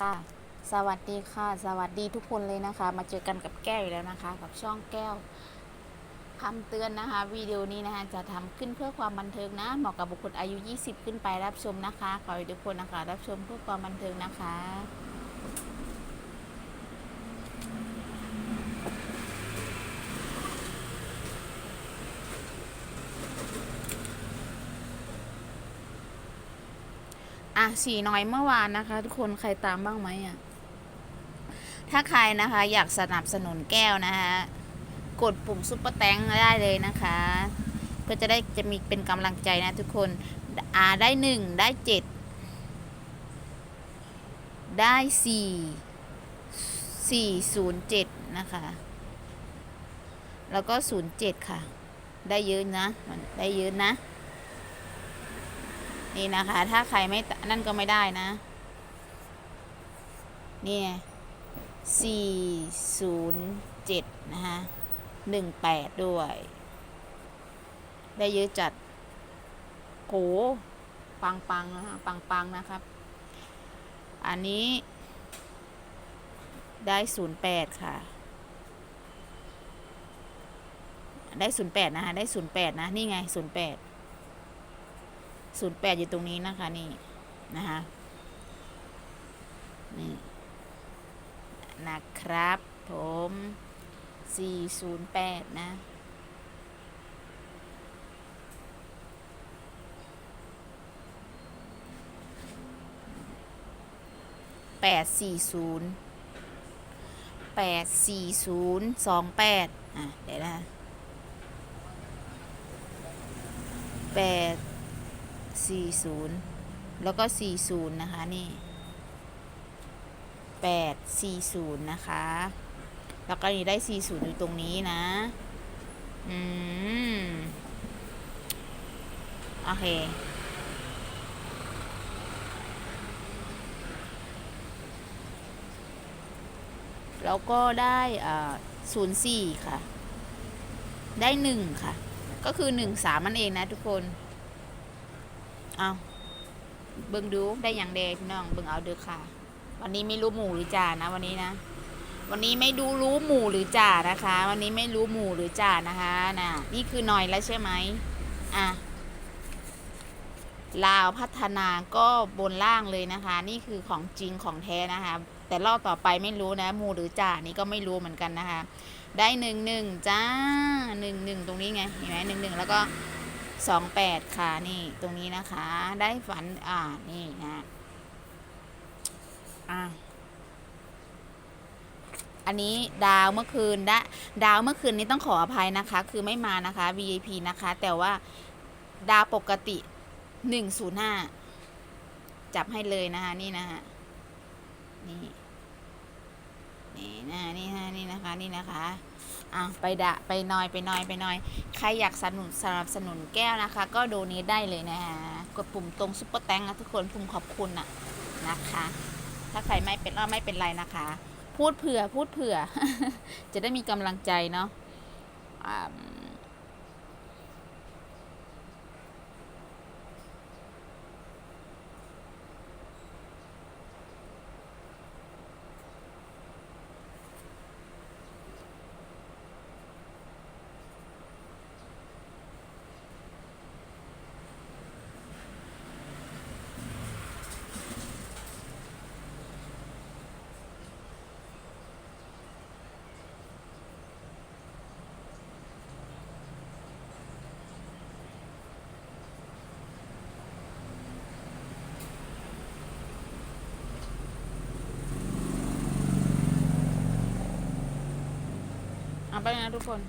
ค่ะสวัสดีค่ะ สวัสดีทุกคนเลยนะคะ มาเจอกันกับแก้วอีกแล้วนะคะ กับช่องแก้วคำเตือนนะคะวิดีโอนี้นะคะจะทำขึ้นเพื่อความบันเทิงนะเหมาะกับบุคคลอายุ 20 ขึ้นไปรับชมนะคะขอให้ทุกคนนะคะ รับชมเพื่อความบันเทิงนะคะ อะสีน้อยเมื่อวานนะคะ ทุกคนใครตามบ้างไหมอะ ถ้าใครนะคะอยากสนับสนุนแก้วนะคะกดปุ่มซุปเปอร์แตงได้เลยนะคะ เพื่อจะได้จะมีเป็นกำลังใจนะทุกคนอ่าได้หนึ่งได้เจ็ดได้สี่สี่ศูนย์เจ็ดนะคะ แล้วก็ศูนย์เจ็ดค่ะ ได้เยอะนะ ได้เยอะนะ นี่นะคะ ถ้าใครไม่นั่นก็ไม่ได้นะ นี่สี่ศูนย์เจ็ดนะคะหนึ่งแปดด้วย ได้เยอะจัดโหปังปังนะคะปังปังนะครับ อันนี้ ได้ศูนย์แปดค่ะ ได้ศูนย์แปดนะคะ ได้ศูนย์แปดนะ นี่ไงศูนย์แปด ศูนย์แปดอยู่ตรงนี้นะคะนี่นะคะนี่นะครับผมสี่ศูนย์แปดนะแปดสี่ศูนย์แปดสี่ศูนย์สองแปดอะ เดี๋ยวนะแปด 40 แล้วก็ 40 นะคะ นี่ 8 40 นะคะ แล้วก็นี่ได้ 40 อยู่ตรงนี้นะ อืม โอเคแล้วก็ได้อ่า04ค่ะ ได้1ค่ะ ก็คือ1 3มันเองนะทุกคน เอาเบิ่งดูได้อย่างเดพี่น้องเบิ่งเอาเด้อค่ะ วันนี้ไม่รู้หมูหรือจ่านะ วันนี้นะ วันนี้ไม่ดูรู้หมูหรือจ่านะคะ วันนี้ไม่รู้หมูหรือจ่านะคะน่ะนี่คือหน่อยแล้วใช่ไหมอะลาวพัฒนาก็บนล่างเลยนะคะ นี่คือของจริงของแท้นะคะ แต่รอบต่อไปไม่รู้นะหมูหรือจ่านี่ก็ไม่รู้เหมือนกันนะคะ ได้หนึ่งหนึ่งจ้าหนึ่งหนึ่งตรงนี้ไงเห็นไหมหนึ่งหนึ่งแล้วก็ สองแปดค่ะนี่ตรงนี้นะคะ ได้ฝันอ่านี่นะอะอันนี้ดาวเมื่อคืนดะดาวเมื่อคืนนี้ต้องขออภัยนะคะ คือไม่มานะคะ VIP นะคะ แต่ว่าดาวปกติหนึ่งศูนย์ห้าจับให้เลยนะคะ นี่นะคะนี่นี่นะนี่ฮะนี่นะคะ นี่นะคะ อะไปดะไปนอยไปนอยไปนอย ใครอยากสนับสนุนสนับสนุนแก้วนะคะ ก็โดนี้ได้เลยนะฮะกดปุ่มตรงซุปเปอร์แตงนะทุกคนปุ่มขอบคุณน่ะนะคะ ถ้าใครไม่เป็นก็ไม่เป็นไรนะคะ พูดเผื่อพูดเผื่อ จะได้มีกำลังใจเนาะ นะทุกคน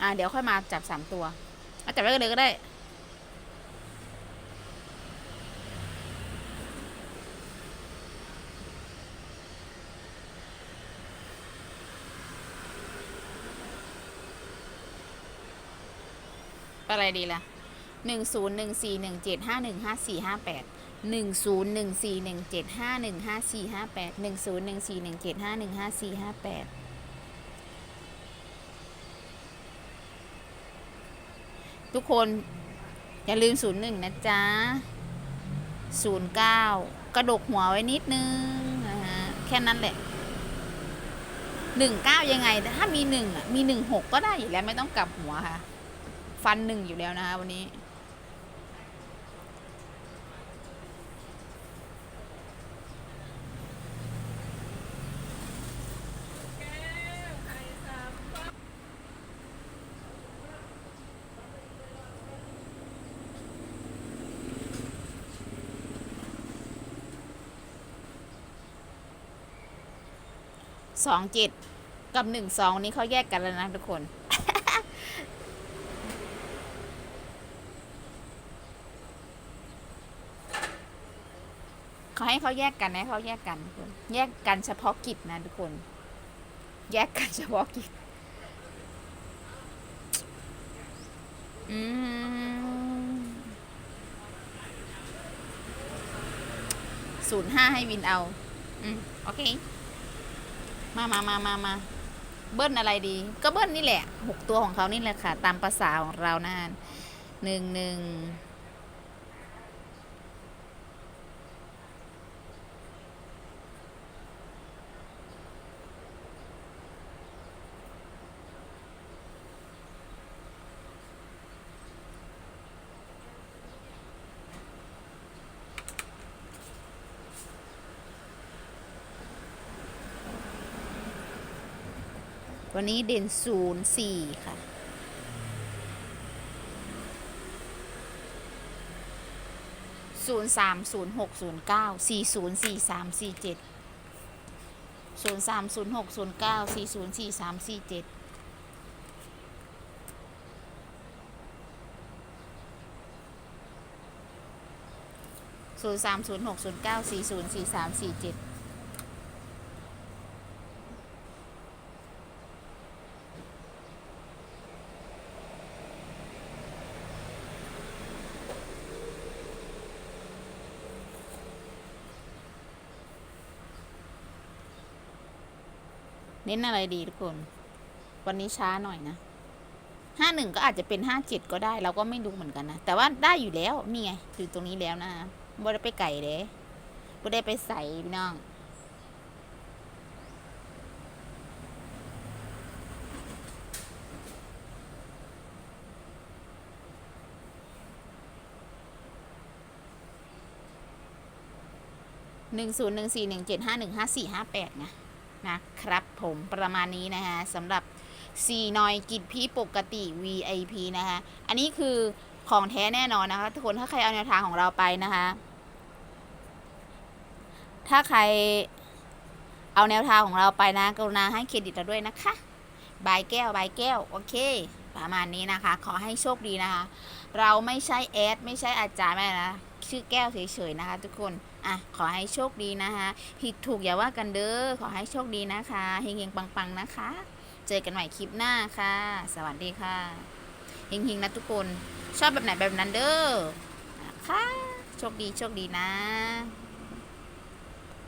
อ่าเดี๋ยวค่อยมาจับสามตัวเาจับไว้กัเลยก็ได้ อะไรดีล่ะหนึ่งศูนย์หนึ่งสี่หนึ่งเจ็ดห้าหนึ่งห้าสี่ห้าแปดหนึ่งศูนย์หนึ่งสี่หนึ่งเจ็ดห้าหนึ่งห้าสี่ห้าแปดหนึ่งศูนย์หนึ่งสี่หนึ่งเจ็ดห้าหนึ่งห้าสี่ห้าแปด ทุกคนอย่าลืมศูนย์หนึ่งนะจ๊ะศูนย์เก้ากระดกหัวไว้นิดนึงนะฮะแค่นั้นแหละหนึ่งเก้ายังไงแต่ถ้ามีหนึ่งอะมีหนึ่งหกก็ได้อยู่แล้วไม่ต้องกลับหัวค่ะ ฟันหนึ่งอยู่แล้วนะคะวันนี้ สองเจ็ดกับหนึ่งสองนี้เขาแยกกันแล้วนะทุกคน เขาให้เขาแยกกันนะเขาแยกกันทุกคนแยกกันเฉพาะกิจนะทุกคน แยกกันเฉพาะกิจ อืมศูนย์ห้าให้วินเอา อืม โอเค มามามามามาเบิ้ลอะไรดี ก็เบิ้ลนี่แหละหกตัวของเขานี่แหละค่ะ ตามภาษาของเรานั่นหนึ่งหนึ่ง วันนี้เด่นศูนย์สี่ค่ะ ศูนย์สามศูนย์หกศูนย์เก้าสี่ศูนย์สี่สามสี่เจ็ดศูนย์สามศูนย์หกศูนย์เก้าสี่ศูนย์สี่สามสี่เจ็ดศูนย์สามศูนย์หกศูนย์เก้าสี่ศูนย์สี่สามสี่เจ็ด เน้นอะไรดีทุกคน วันนี้ช้าหน่อยนะห้าหนึ่งก็อาจจะเป็นห้าเจ็ดก็ได้ เราก็ไม่รู้เหมือนกันนะ แต่ว่าได้อยู่แล้ว นี่ไงอยู่ตรงนี้แล้วนะบ่ได้ไปไก่เด้บ่ได้ไปใส่พี่น้องหนึ่งศูนย์หนึ่งสี่หนึ่งเจ็ดห้าหนึ่งห้าสี่ห้าแปดนะ นะครับผมประมาณนี้นะคะสำหรับ4นอยกิจพี่ปกติ VIP นะคะ อันนี้คือของแท้แน่นอนนะคะ ทุกคนถ้าใครเอาแนวทางของเราไปนะคะ ถ้าใครเอาแนวทางของเราไปนะ กรุณาให้เครดิตเราด้วยนะคะบายแก้วบายแก้ว โอเค ประมาณนี้นะคะ ขอให้โชคดีนะคะ เราไม่ใช่แอด ไม่ใช่อาจารย์ไม่นะ ชื่อแก้วเฉยๆนะคะ ทุกคน อะ ขอให้โชคดีนะคะผิดถูกอย่าว่ากันเด้อ ขอให้โชคดีนะคะเฮงๆปังๆนะคะ เจอกันใหม่คลิปหน้าค่ะ สวัสดีค่ะเฮงๆนะทุกคน ชอบแบบไหนแบบนั้นเด้อนะคะโชคดีโชคดีนะ